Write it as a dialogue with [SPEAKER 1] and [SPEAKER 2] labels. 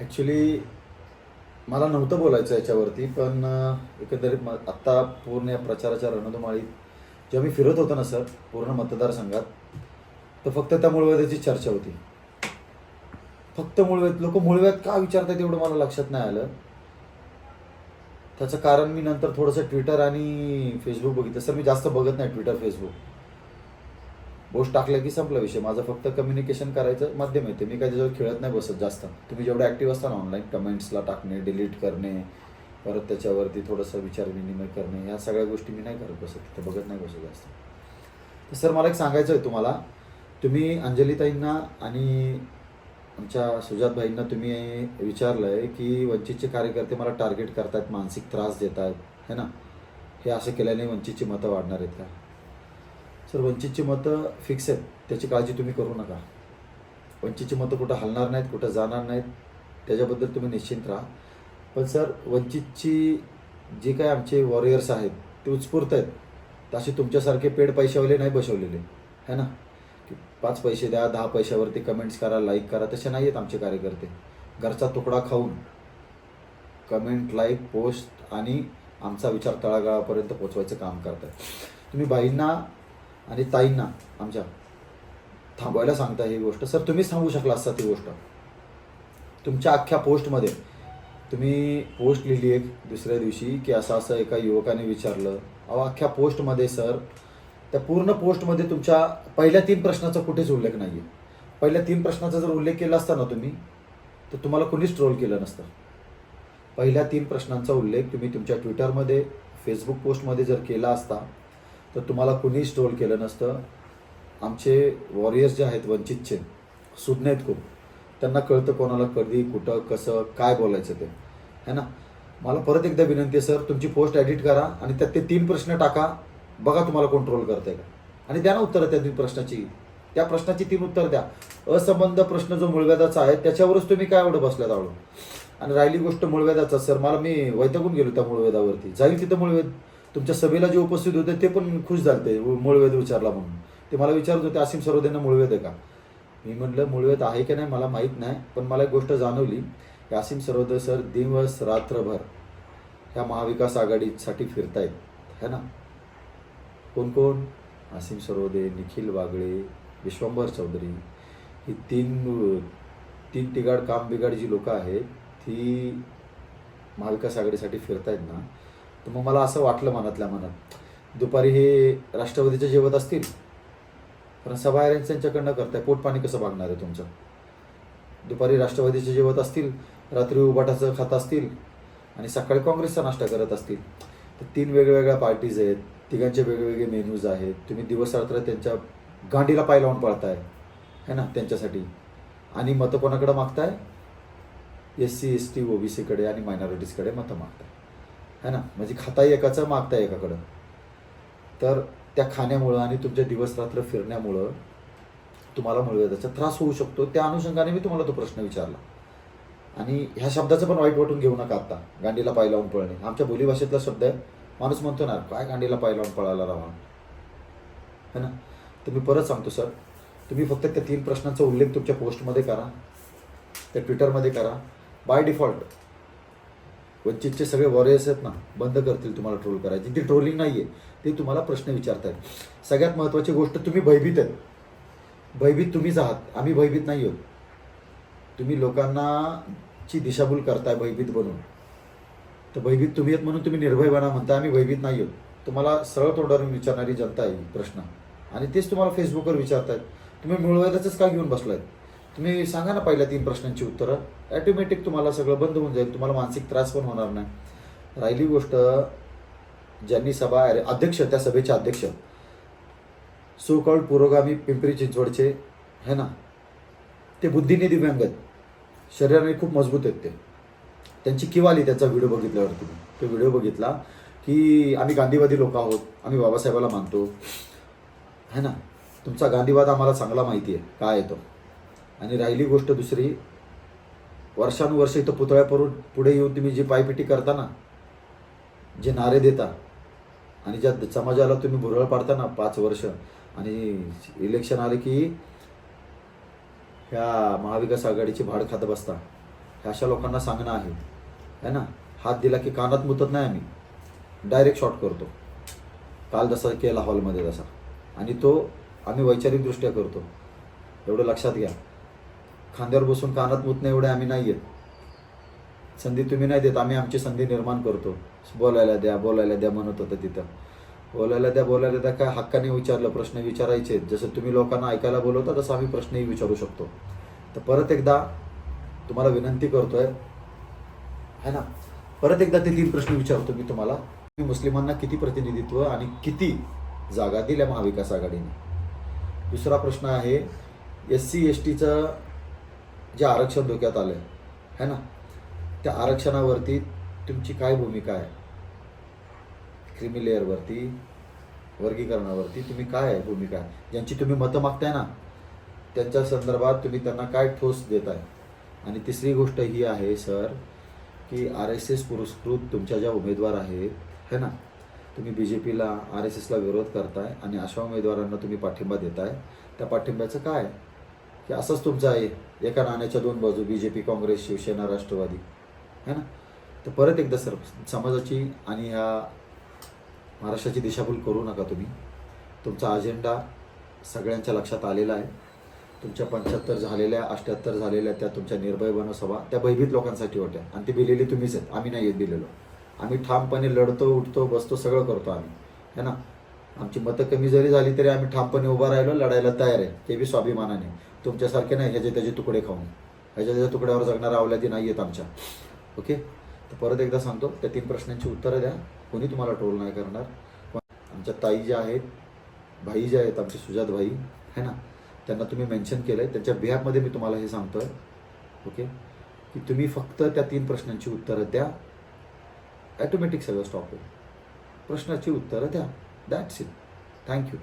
[SPEAKER 1] Actually मला नव्हतं बोलायचं याच्यावरती पण एकंदरीत म आत्ता पूर्ण या प्रचाराच्या रणधुमाळीत जेव्हा मी फिरत होतो ना सर पूर्ण मतदारसंघात तर फक्त त्या मुळव्याधाची चर्चा होती. फक्त मुळव्यात लोक मुळव्यात का विचारतात एवढं मला लक्षात नाही आलं. त्याचं कारण मी नंतर थोडंसं ट्विटर आणि फेसबुक बघितलं. सर मी जास्त बघत नाही ट्विटर फेसबुक पोस्ट टाकलं की संपला विषय. माझं फक्त कम्युनिकेशन करायचं माध्यम आहे. ते मी काय त्याच्यावर खेळत नाही बसत जास्त. तुम्ही जेवढं ॲक्टिव्ह असता ना ऑनलाईन कमेंट्सला टाकणे डिलीट करणे परत त्याच्यावरती थोडंसं विचार विनिमय करणे ह्या सगळ्या गोष्टी मी नाही करत बसत. तिथं बघत नाही बसत जास्त. तर सर मला एक सांगायचं आहे तुम्हाला. तुम्ही अंजलीताईंना आणि आमच्या सुजातभाईंना तुम्ही विचारलं आहे की वंचितचे कार्यकर्ते मला टार्गेट करतायत मानसिक त्रास देत आहेत है ना? हे असं केल्याने वंचितची मतं वाढणार आहेत का? सर वंचितची मतं फिक्स आहेत. त्याची काळजी तुम्ही करू नका. वंचितची मतं कुठं हलणार नाहीत कुठं जाणार नाहीत त्याच्याबद्दल तुम्ही निश्चिंत राहा. पण सर वंचितची जे काय आमचे वॉरियर्स आहेत ते उत्स्फूर्त आहेत. तसे तुमच्यासारखे पेड पैशावाले नाही बसवलेले. है ना? की पाच पैसे द्या दहा पैशावरती कमेंट्स करा लाईक करा तसे नाही आहेत आमचे कार्यकर्ते. घरचा तुकडा खाऊन कमेंट लाईक पोस्ट आणि आमचा विचार तळागाळापर्यंत पोचवायचं काम करतात तुम्ही बाईंना आणि ताईंना आमच्या थांबवायला सांगता ही गोष्ट. सर तुम्हीच थांबवू शकला असता ती गोष्ट. तुमच्या अख्ख्या पोस्टमध्ये तुम्ही पोस्ट लिहिली एक दुसऱ्या दिवशी की असं असं एका युवकाने विचारलं. अहो अख्ख्या पोस्टमध्ये सर त्या पूर्ण पोस्टमध्ये तुमच्या पहिल्या तीन प्रश्नाचा कुठेच उल्लेख नाही आहे पहिल्या तीन प्रश्नाचा जर उल्लेख केला असता ना तुम्ही तर तुम्हाला कोणीच ट्रोल केलं नसतं. पहिल्या तीन प्रश्नांचा उल्लेख तुम्ही तुमच्या ट्विटरमध्ये फेसबुक पोस्टमध्ये जर केला असता तर तुम्हाला कुणीच ट्रोल केलं नसतं. आमचे वॉरियर्स जे आहेत वंचितचे सुज्ञ आहेत खूप. त्यांना कळतं कोणाला कधी कुठं कसं काय बोलायचं ते. है ना? मला परत एकदा विनंती आहे सर तुमची पोस्ट एडिट करा आणि त्यात ते तीन प्रश्न टाका. बघा तुम्हाला कोण ट्रोल करतंय का. आणि द्या ना उत्तरं त्या तीन प्रश्नाची. त्या प्रश्नाची तीन उत्तर द्या. असंबंध प्रश्न जो मुळव्याधाचा आहे त्याच्यावरच तुम्ही काय एवढं बसल्यात आवडून आणि राहिली गोष्ट मूळवेदाचा सर मला मी वैतागून गेलो त्या मूळवेदावरती जाईल तिथं मूळवेद तुमच्या सभेला जे उपस्थित होते ते पण खुश झालते मूळवेद विचारला म्हणून. ते मला विचारत होते असीम सरोदेंना मूळवेद आहे का? मी म्हटलं मूळवेद आहे की नाही मला माहीत नाही पण मला एक गोष्ट जाणवली की असीम सरोदे सर दिवस रात्रभर ह्या महाविकास आघाडीसाठी फिरतायत है ना? कोण कोण? असीम सरोदे निखिल वागळे विश्वंभर चौधरी. ही तीन तीन तिगाड काम बिगाड जी लोकं आहेत ती महाविकास आघाडीसाठी फिरतायत ना तर मग मला असं वाटलं मनातल्या मनात. दुपारी हे राष्ट्रवादीचे जेवत असतील कारण सभायऱ्यांचं त्यांच्याकडनं करताय पोटपाणी कसं भागणार आहे तुमचं? दुपारी राष्ट्रवादीचे जेवत असतील रात्री उबाटाचं खात असतील आणि सकाळी काँग्रेसचा नाश्ता करत असतील तर तीन वेगवेगळ्या पार्टीज आहेत तिघांचे वेगवेगळे मेन्यूज आहेत तुम्ही दिवस रात्र त्यांच्या गांडीला पाय लावून पळताय है ना त्यांच्यासाठी. आणि मतं कोणाकडे मागताय? एस सी एस टी ओबीसीकडे आणि मायनॉरिटीजकडे मतं मागताय. है ना? म्हणजे खाताही एकाचं मागताय एकाकडं. तर त्या खाण्यामुळं आणि तुमच्या दिवस रात्र फिरण्यामुळं तुम्हाला मूळव्याधाचा त्रास होऊ शकतो. त्या अनुषंगाने मी तुम्हाला तो प्रश्न विचारला. आणि ह्या शब्दाचं पण वाईट वाटून घेऊ नका आता. गांडीला पाय लावून पळणे. आमच्या बोलीभाषेतला शब्द आहे माणूस म्हणतो ना काय गांडीला पाय लावून पळायला राहा है ना? तर मी परत सांगतो सर. तुम्ही फक्त त्या तीन प्रश्नांचा उल्लेख तुमच्या पोस्टमध्ये करा. त्या ट्विटरमध्ये करा. बाय डिफॉल्ट वंचितचे सगळे वॉरियर्स आहेत ना बंद करतील तुम्हाला ट्रोल करायची. ती ट्रोलिंग नाही आहे ते तुम्हाला प्रश्न विचारतात सगळ्यात महत्त्वाची गोष्ट तुम्ही भयभीत आहेत. भयभीत तुम्हीच आहात. आम्ही भयभीत नाही आहोत. तुम्ही लोकांना ची दिशाभूल करताय भयभीत बनून. तर भयभीत तुम्ही आहेत म्हणून तुम्ही निर्भय बना म्हणता आम्ही भयभीत नाही आहोत. तुम्हाला सरळ तोंडावरून विचारणारी जनता आहे प्रश्न. आणि तेच तुम्हाला फेसबुकवर विचारतायत. तुम्ही मिळवायलाच का घेऊन बसलायत? तुम्ही सांगा ना पहिल्या तीन प्रश्नांची उत्तरं. ॲटोमॅटिक तुम्हाला सगळं बंद होऊन जाईल. तुम्हाला मानसिक त्रास पण होणार नाही. राहिली गोष्ट ज्यांनी सभा अध्यक्ष त्या सभेचे अध्यक्ष. सो कॉल्ड पुरोगामी पिंपरी चिंचवडचे है ना? ते बुद्धीने दिव्यांग आहेत शरीराने खूप मजबूत आहेत ते. त्यांची किव आली त्याचा व्हिडिओ बघितल्यावर तुम्ही. तो व्हिडिओ बघितला की आम्ही गांधीवादी लोक आहोत. आम्ही बाबासाहेबाला मानतो. है ना? तुमचा गांधीवाद आम्हाला चांगला माहिती आहे. काय येतो आणि राहिली गोष्ट दुसरी. वर्षानुवर्ष इथं पुतळ्यापरून पुढे येऊन तुम्ही जी पायपिटी करता ना जे नारे देता आणि ज्या समाजाला तुम्ही भुरळ पाडता ना पाच वर्ष आणि इलेक्शन आले की ह्या महाविकास आघाडीची भाड खात बसता. हे अशा लोकांना सांगणं आहे. है ना? हात दिला की कानात मुतत नाही आम्ही. डायरेक्ट शॉट करतो. काल जसा केला हॉलमध्ये तसा. आणि तो आम्ही वैचारिकदृष्ट्या करतो. एवढं लक्षात घ्या. खांद्यावर बसून कानात मुतणे एवढे आम्ही नाही आहेत. संधी तुम्ही नाही देत आम्ही आमची संधी निर्माण करतो. बोलायला द्या बोलायला द्या म्हणत होतं तिथं. बोलायला द्या बोलायला द्या काय हक्काने विचारलं प्रश्न विचारायचे जसं तुम्ही लोकांना ऐकायला बोलवता तसं आम्ही प्रश्नही विचारू शकतो. तर परत एकदा तुम्हाला विनंती करतोय है ना? परत एकदा ते तीन प्रश्न विचारतो मी तुम्हाला. तुम्ही मुस्लिमांना किती प्रतिनिधित्व आणि किती जागा दिल्या महाविकास आघाडीने? दुसरा प्रश्न आहे एस सी एस टीचं जे आरक्षण धोक्यात आलं आहे ना? त्या आरक्षणावरती तुमची काय भूमिका आहे? क्रिमी लेअरवरती वर्गीकरणावरती तुम्ही काय आहे भूमिका? आहे ज्यांची तुम्ही मतं मागताय ना त्यांच्या संदर्भात तुम्ही त्यांना काय ठोस देताय? आणि तिसरी गोष्ट ही आहे सर की आर एस एस पुरस्कृत तुमच्या ज्या उमेदवार आहेत है ना? तुम्ही बी जे पीला आर एस एसला विरोध करताय आणि अशा उमेदवारांना तुम्ही पाठिंबा देताय. त्या पाठिंब्याचं काय की असंच तुमचं आहे. एका नाण्याच्या दोन बाजू B J P Congress Shiv Sena Rashtrawadi. है ना? तर परत एकदा सर समाजाची आणि ह्या महाराष्ट्राची दिशाभूल करू नका तुम्ही. तुमचा अजेंडा सगळ्यांच्या लक्षात आलेला आहे. तुमच्या पंच्याहत्तर झालेल्या अष्ट्याहत्तर झालेल्या त्या तुमच्या निर्भय बनवसभा त्या भयभीत लोकांसाठी होत्या. आणि ती दिलेली तुम्हीच आहेत. आम्ही नाही दिलेलो. आम्ही ठामपणे लढतो उठतो बसतो सगळं करतो आम्ही. है ना? आमची मतं कमी जरी झाली तरी आम्ही ठामपणे उभा राहिलो लढायला तयार आहे. ते बी स्वाभिमानाने. तुमच्यासारखे नाही ह्याचे त्याचे तुकडे खाऊन. ह्याच्या त्याच्या तुकड्यावर जगणाऱ्या अवलादी नाही आहेत आमच्या. ओके? तर परत एकदा सांगतो त्या तीन प्रश्नांची उत्तरं द्या. कोणी तुम्हाला ट्रोल नाही करणार. आमच्या ताई ज्या आहेत भाई ज्या आहेत आमचे सुजात भाई है ना? त्यांना तुम्ही मेन्शन केलं आहे त्यांच्या बिहारमध्ये मी तुम्हाला हे सांगतो आहे ओके? की तुम्ही फक्त त्या तीन प्रश्नांची उत्तरं द्या. ॲटोमॅटिक सगळं स्टॉप होईल. प्रश्नाची उत्तरं द्या. That's it thank you